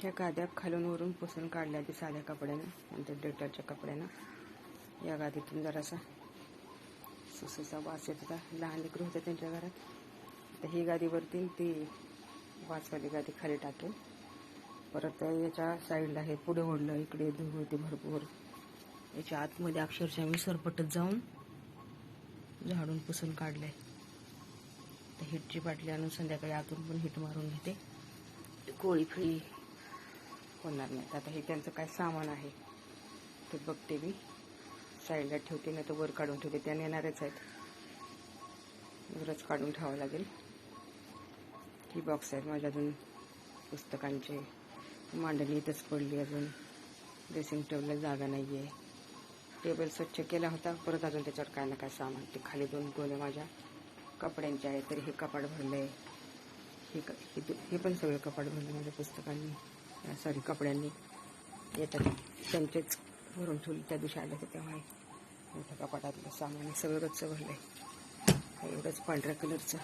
ह्या गाद्या खालून वरून पुसून काढल्या आधी साध्या कपड्यानं नंतर डेटॉलच्या कपड्यानं. या गादीतून जरासा सुसूचा वास येत होता. लहान लेकरं होते त्यांच्या घरात. तर ही गादीवरती ती वासवाली गादी खाली टाकेल परत याच्या साईडला हे पुढे ओढलं इकडे धूळ होती भरपूर. याच्या आतमध्ये अक्षरशः मी सरपटत जाऊन झाडून पुसून काढलंय. तर हिटची बाटली आणून संध्याकाळी आतून पण हिट मारून घेते. कोळी फिळी होणार नाही आता हे त्यांचं काय सामान आहे ते बघते मी. साईडला ठेवते नाही तर वर काढून ठेवते. त्या नेणारच आहेत. वरच काढून ठेवावं लागेल. ही बॉक्स आहेत माझ्या अजून पुस्तकांचे. मांडणी इथंच पडली अजून. ड्रेसिंग टेबलला जागा नाही आहे टेबल स्वच्छ केला होता. परत अजून त्याच्यावर काय ना काय सामान. ते खाली दोन गोण्या माझ्या कपड्यांचे आहेत. तरी हे कपाट भरलं आहे हे हे पण सगळं कपाट भरलं माझ्या पुस्तकांनी. सॉरी कपड्यांनी येतात. त्यांचेच भरून ठेवले त्या दिवशी आले होते तेव्हा मोठ्या कपाटातलं सामान सगळं रोजचं भरलं आहे एवढंच पांढऱ्या कलरचं.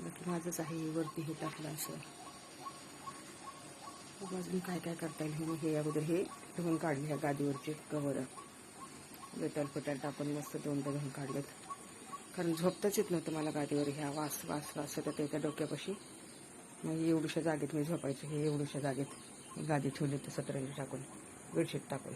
बाकी माझंच आहे वरती हे टाकलं असं. मग अजून काय काय करता येईल हे हे अगोदर हे धुवून काढले ह्या गादीवरचे कवर. बेटल पेटल टाकून मस्त दोनदा धुवून काढलेत. कारण झोपताच येत नव्हतं मला गादीवर ह्या वास वास वास सतत येत्या डोक्यापाशी. मग एवढ्याशा जागेत मी झोपायचं हे एवढ्याशा जागेत गादी ठेवली तर सतरंजी टाकून बेडशीट टाकून.